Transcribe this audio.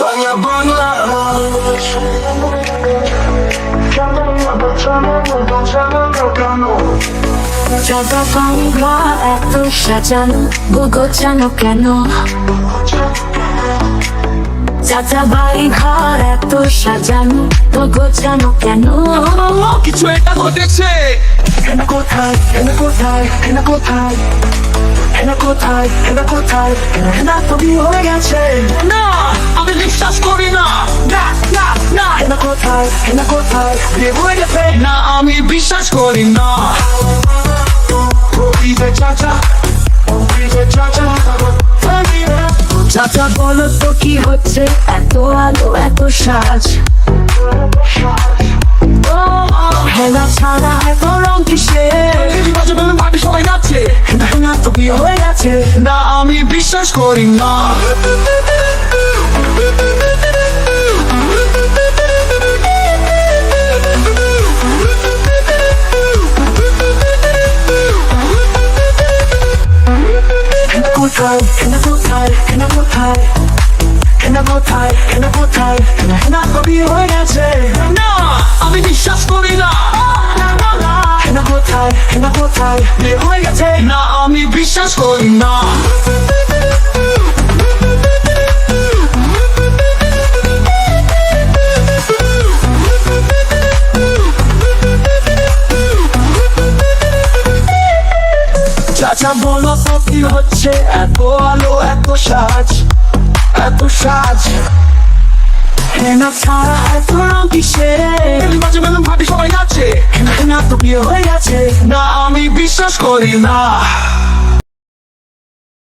Tanya Bangladesh চাঁদা বাংলা এত সাজানো গোগোচানো কেন চাচা বাড়ি ঘর এত সাজানো তো গোছানো কেন কিছু একটা ঘটেছে হেনা কোথায় হেনা কোথায় হেনা কোথায় হেনা কোথায় হেনা কোথায় হেনা তো হয়ে গেছে কোথায় হেনা কোথায়? হয়ে না আমি বিশ্বাস করি না। চাচা চাচা চাচা বলো তো কি হচ্ছে? এত আলো এত সাজ। হেলা ছাড়া এত রং কিসে? সবাই নাচছে হেনা হেনা হয়ে গেছে না আমি বিশ্বাস করি না। হেনা কোথায় হেনা কোথায় হেনা কোথায় হেনা কোথায় হেনা কোথায় হেনা হেনা তো বিয়ে I গেছে না আমি বিশ্বাস করি না হেনা কোথায় হেনা কোথায় বিয়ে হয়ে গেছে না আমি বিশ্বাস করি না চাচা বলো তো কি হচ্ছে? এত আলো এত সাজ এত সাজ। হেনা ছাড়া এত রং কিসে? মাঝে মাঝে ভাবি সবাই হেনা হেনা তো বিয়ে হয়ে গেছে। না আমি বিশ্বাস করি না।